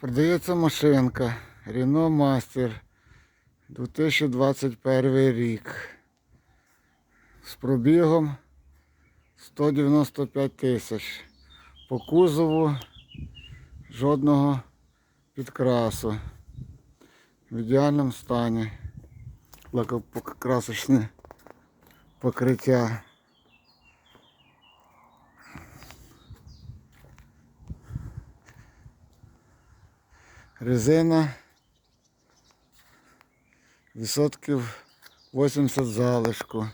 Продається машинка Renault Master 2021 рік. З пробігом 195 тисяч. По кузову жодного підкрасу. В ідеальному стані. Лакокрасочне покриття. Резина відсотків 80 залишку.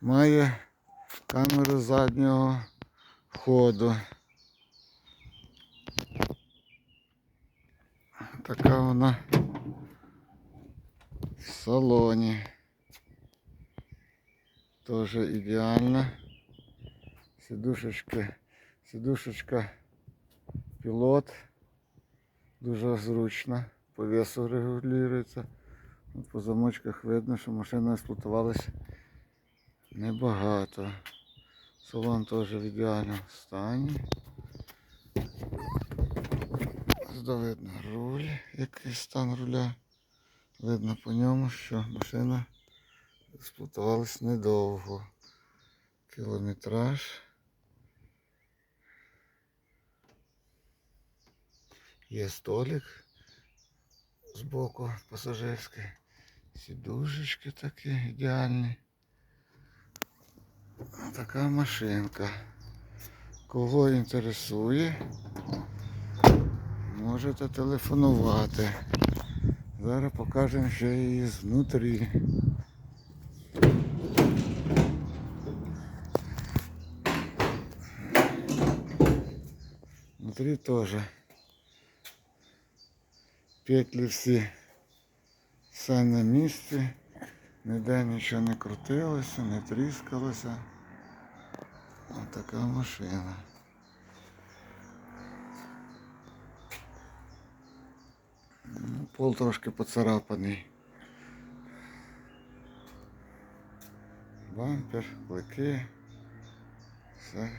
Має камеру заднього ходу. Така вона в салоні. Тоже ідеальна. Сидушечка, сидушечка пілот. Дуже зручно. По весу регулюється. По замочках видно, що машина експлуатувалась небагато. Салон теж в ідеальному стані. Сюди видно руль, який стан руля. Видно по ньому, що машина експлуатувалась недовго. Кілометраж. Є столик збоку пасажирський. Сідушечки такі ідеальні. Така машинка. Кого інтересує, можете телефонувати. Зараз покажемо ще її знутрі. Внутрі теж петлі всі все на місці, ніде нічого не крутилося, не тріскалося. Ось така машина. Ну, Пол трошки поцарапаний. Бампер, клики. Все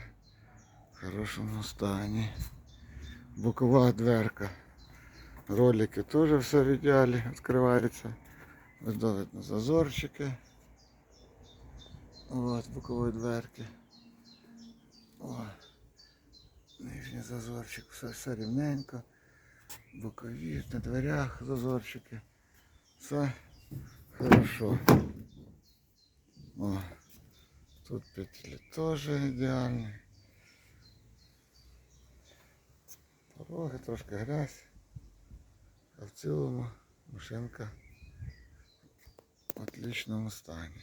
в хорошому стані. Бокова дверка. Ролики теж все в ідеалі відкриваються. Ось видно зазорчики. От бокової дверки. О, нижній зазорчик, все, все рівненько. Бокові, на дверях зазорчики. Все хорошо. О, тут петлі теж ідеальні. Пороги трошки грязь. Цілому машинка в отличному стані.